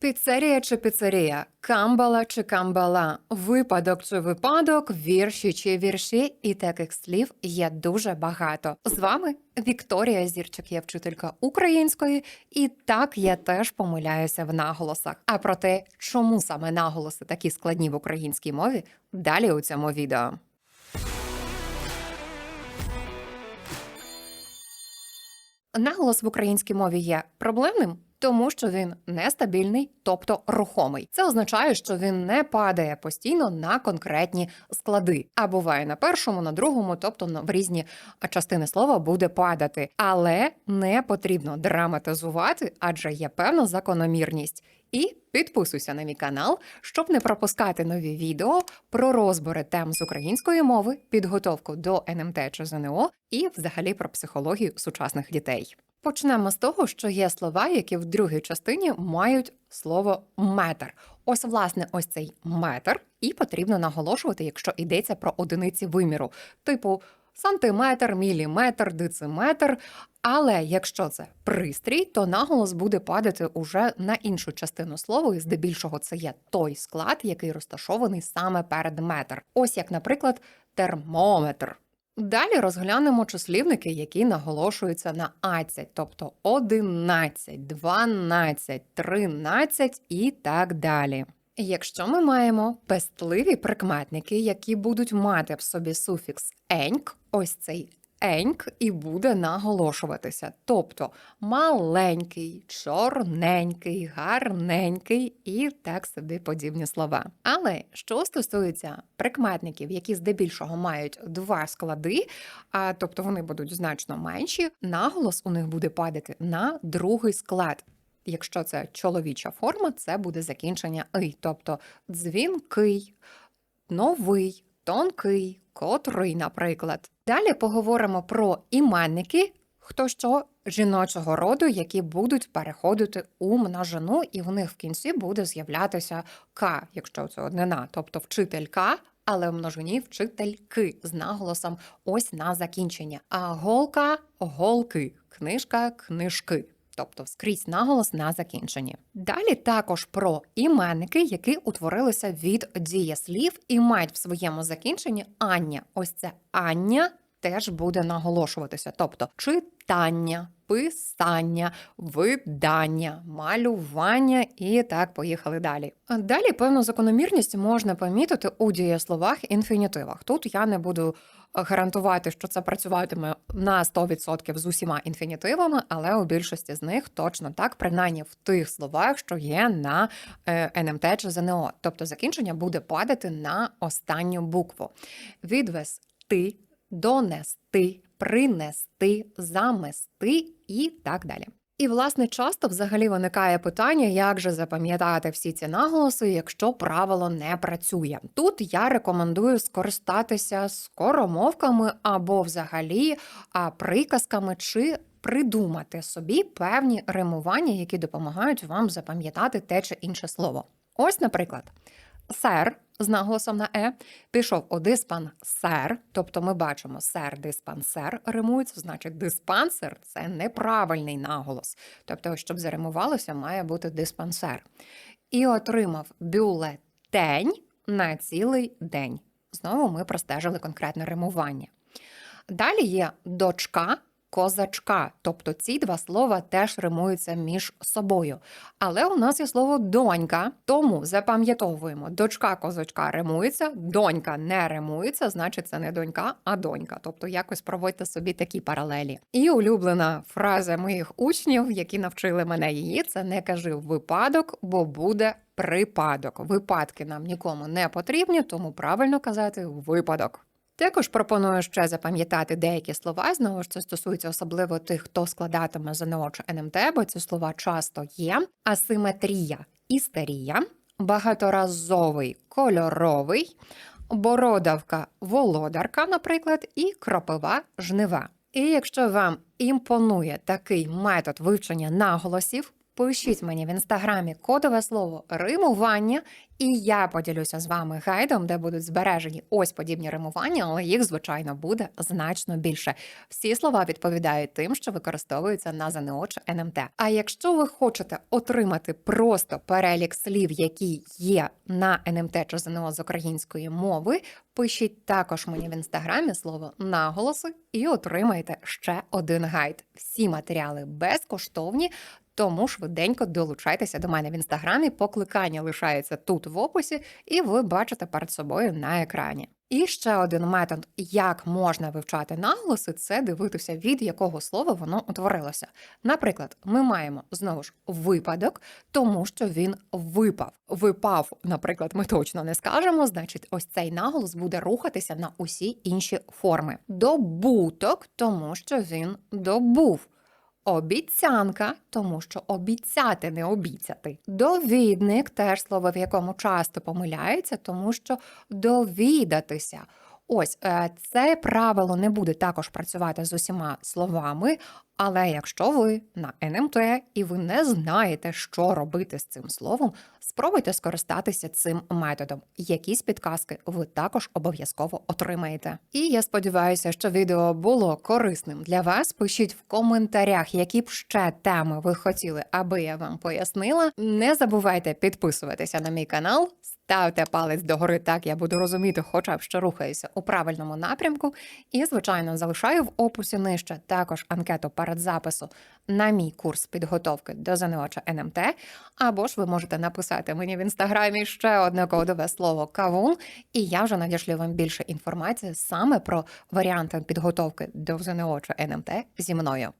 Піцерія чи піцерія, камбала чи камбала, випадок чи випадок, вірші чи вірші, і таких слів є дуже багато. З вами Вікторія Зірчик, я вчителька української, і так я теж помиляюся в наголосах. А про те, чому саме наголоси такі складні в українській мові, далі у цьому відео. Наголос в українській мові є проблемним, тому що він нестабільний, тобто рухомий. Це означає, що він не падає постійно на конкретні склади, а буває на першому, на другому, тобто в різні частини слова буде падати. Але не потрібно драматизувати, адже є певна закономірність. І підписуйся на мій канал, щоб не пропускати нові відео про розбори тем з української мови, підготовку до НМТ чи ЗНО і взагалі про психологію сучасних дітей. Почнемо з того, що є слова, які в другій частині мають слово метр. Ось, власне, ось цей метр, і потрібно наголошувати, якщо йдеться про одиниці виміру, типу сантиметр, міліметр, дециметр. Але якщо це пристрій, то наголос буде падати уже на іншу частину слова, і здебільшого це є той склад, який розташований саме перед метр. Ось як, наприклад, термометр. Далі розглянемо числівники, які наголошуються на ацять, тобто 11, 12, 13 і так далі. Якщо ми маємо пестливі прикметники, які будуть мати в собі суфікс еньк, ось цей еньк і буде наголошуватися. Тобто маленький, чорненький, гарненький і так собі подібні слова. Але що стосується прикметників, які здебільшого мають два склади, а тобто вони будуть значно менші, наголос у них буде падати на другий склад. Якщо це чоловіча форма, це буде закінчення «ий», тобто дзвінкий, новий, тонкий, котрий, наприклад. Далі поговоримо про іменники, хто що жіночого роду, які будуть переходити у множину, і в них в кінці буде з'являтися К, якщо це однина, тобто вчителька. Але в множині вчительки з наголосом ось на закінчення. А голка голки, книжка книжки. Тобто скрізь наголос на закінченні. Далі також про іменники, які утворилися від дієслів і мають в своєму закінченні Ання. Ось це Ання теж буде наголошуватися. Тобто читання, писання, видання, малювання і так поїхали далі. Далі певну закономірність можна помітити у дієсловах інфінітивах. Тут я не буду гарантувати, що це працюватиме на 100% з усіма інфінітивами, але у більшості з них точно так, принаймні в тих словах, що є на е, НМТ чи ЗНО. Тобто закінчення буде падати на останню букву. Відвести, донести, принести, замести і так далі. І, власне, часто взагалі виникає питання, як же запам'ятати всі ці наголоси, якщо правило не працює. Тут я рекомендую скористатися скоромовками або взагалі приказками чи придумати собі певні римування, які допомагають вам запам'ятати те чи інше слово. Ось, наприклад, сер з наголосом на е пішов у диспансер, тобто ми бачимо сер диспансер римується, значить диспансер це неправильний наголос. Тобто, щоб заримувалося, має бути диспансер. І отримав бюлетень на цілий день. Знову ми простежили конкретне римування. Далі є дочка. Козачка, тобто ці два слова теж римуються між собою. Але у нас є слово донька, тому запам'ятовуємо, дочка козачка римується, донька не римується, значить це не донька, а донька. Тобто якось проводьте собі такі паралелі. І улюблена фраза моїх учнів, які навчили мене її, це не кажи випадок, бо буде припадок. Випадки нам нікому не потрібні, тому правильно казати випадок. Також пропоную ще запам'ятати деякі слова. Знову ж це стосується особливо тих, хто складатиме ЗНО чи НМТ, бо ці слова часто є. Асиметрія, істерія, багаторазовий кольоровий, бородавка, володарка, наприклад, і кропива жнива. І якщо вам імпонує такий метод вивчення наголосів, пишіть мені в інстаграмі кодове слово римування, і я поділюся з вами гайдом, де будуть збережені ось подібні римування, але їх, звичайно, буде значно більше. Всі слова відповідають тим, що використовуються на ЗНО чи НМТ. А якщо ви хочете отримати просто перелік слів, які є на НМТ чи ЗНО з української мови, пишіть також мені в інстаграмі слово наголоси і отримаєте ще один гайд. Всі матеріали безкоштовні. Тому швиденько долучайтеся до мене в інстаграмі. Покликання лишається тут в описі, і ви бачите перед собою на екрані. І ще один метод, як можна вивчати наголоси, це дивитися, від якого слова воно утворилося. Наприклад, ми маємо знову ж випадок, тому що він випав. Випав, наприклад, ми точно не скажемо. Значить, ось цей наголос буде рухатися на усі інші форми. Добуток, тому що він добув. Обіцянка, тому що обіцяти не обіцяти. Довідник теж слово, в якому часто помиляється, тому що довідатися. Ось е, це правило не буде також працювати з усіма словами, але якщо ви на НМТ і ви не знаєте, що робити з цим словом, спробуйте скористатися цим методом. Якісь підказки ви також обов'язково отримаєте. І я сподіваюся, що відео було корисним для вас. Пишіть в коментарях, які б ще теми ви хотіли, аби я вам пояснила. Не забувайте підписуватися на мій канал. Ставте палець догори, так я буду розуміти, хоча б що рухаюся у правильному напрямку. І, звичайно, залишаю в описі нижче також анкету перед запису на мій курс підготовки до ЗНО НМТ. Або ж ви можете написати мені в інстаграмі ще одне кодове слово кавун, і я вже надішлю вам більше інформації саме про варіанти підготовки до ЗНО чи НМТ зі мною.